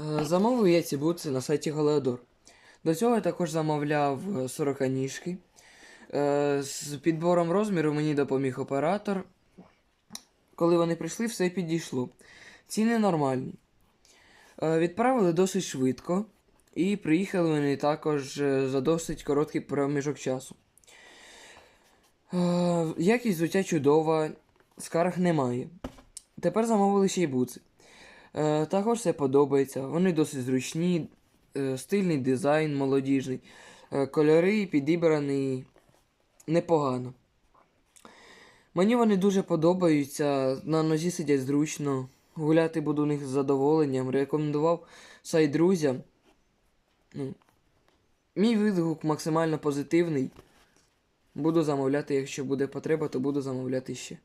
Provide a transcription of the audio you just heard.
Е, Замовив я ці бутси на сайті Галеодор. До цього я також замовляв е, 40 ніжки. Е, З підбором розміру мені допоміг оператор. Коли вони прийшли, все підійшло. Ціни нормальні. Е, Відправили досить швидко. І приїхали вони також е, за досить короткий проміжок часу. Е, Якість взуття чудова, скарг немає. Тепер замовили ще й бутси. Е, також все подобається. Вони досить зручні, е, стильний дизайн, молодіжний. Е, кольори підібрані непогано. Мені вони дуже подобаються, на нозі сидять зручно. Гуляти буду у них з задоволенням. Рекомендував сайт друзям. Ну, мій відгук максимально позитивний. Буду замовляти, якщо буде потреба, то буду замовляти ще.